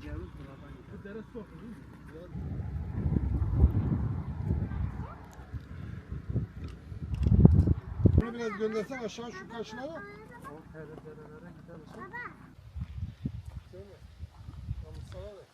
tecavüz buradan Bu dere su değil mi? Bunu biraz göndersen aşağı şu karşına da. O perdelere gider misin? Baba. Söyle. Tamam sana da.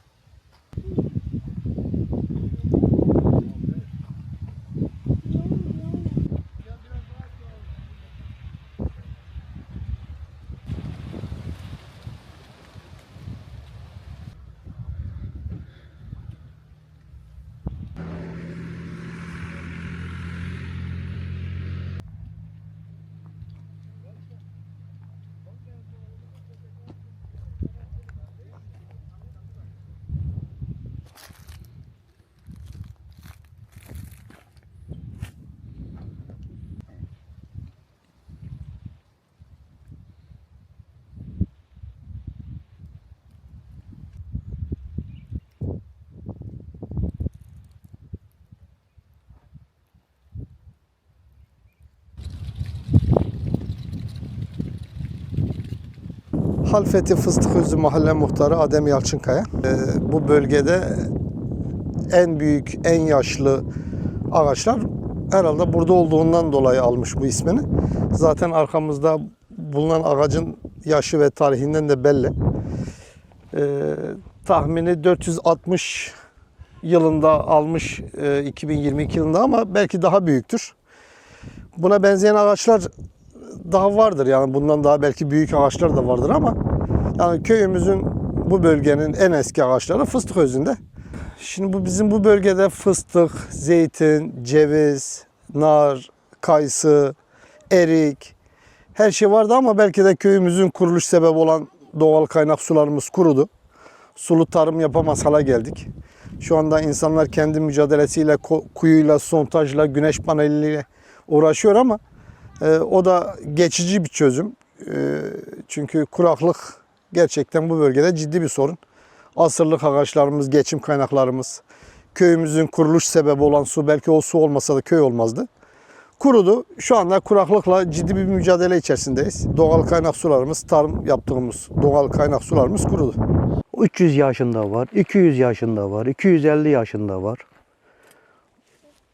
Halfeti Fıstık Özü Mahalle Muhtarı Adem Yalçınkaya. Ee, bu bölgede en büyük, en yaşlı ağaçlar herhalde burada olduğundan dolayı almış bu ismini. Zaten arkamızda bulunan ağacın yaşı ve tarihinden de belli. Ee, tahmini 460 yılında almış e, 2022 yılında ama belki daha büyüktür. Buna benzeyen ağaçlar daha vardır yani bundan daha belki büyük ağaçlar da vardır ama yani köyümüzün bu bölgenin en eski ağaçları fıstık özünde. Şimdi bu bizim bu bölgede fıstık, zeytin, ceviz, nar, kayısı, erik her şey vardı ama belki de köyümüzün kuruluş sebebi olan doğal kaynak sularımız kurudu. Sulu tarım yapamaz hale geldik. Şu anda insanlar kendi mücadelesiyle, kuyuyla, sontajla, güneş paneliyle uğraşıyor ama e, o da geçici bir çözüm. E, çünkü kuraklık gerçekten bu bölgede ciddi bir sorun. Asırlık ağaçlarımız, geçim kaynaklarımız, köyümüzün kuruluş sebebi olan su belki o su olmasa da köy olmazdı. Kurudu. Şu anda kuraklıkla ciddi bir mücadele içerisindeyiz. Doğal kaynak sularımız, tarım yaptığımız doğal kaynak sularımız kurudu. 300 yaşında var, 200 yaşında var, 250 yaşında var.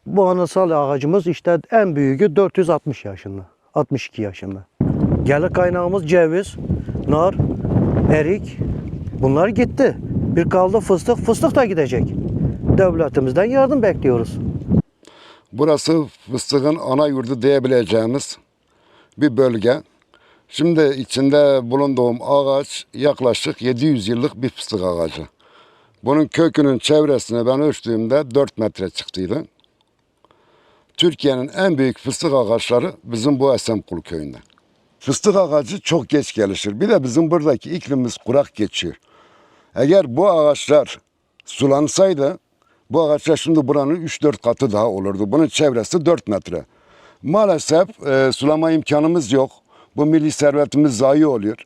Bu anasal ağacımız işte en büyüğü 460 yaşında, 62 yaşında. Gelir kaynağımız ceviz, nar, erik. Bunlar gitti. Bir kaldı fıstık, fıstık da gidecek. Devletimizden yardım bekliyoruz. Burası fıstığın ana yurdu diyebileceğimiz bir bölge. Şimdi içinde bulunduğum ağaç yaklaşık 700 yıllık bir fıstık ağacı. Bunun kökünün çevresine ben ölçtüğümde 4 metre çıktıydı. Türkiye'nin en büyük fıstık ağaçları bizim bu Esenkul köyünde. Fıstık ağacı çok geç gelişir. Bir de bizim buradaki iklimimiz kurak geçiyor. Eğer bu ağaçlar sulansaydı bu ağaçlar şimdi buranın 3-4 katı daha olurdu. Bunun çevresi 4 metre. Maalesef e, sulama imkanımız yok. Bu milli servetimiz zayi oluyor.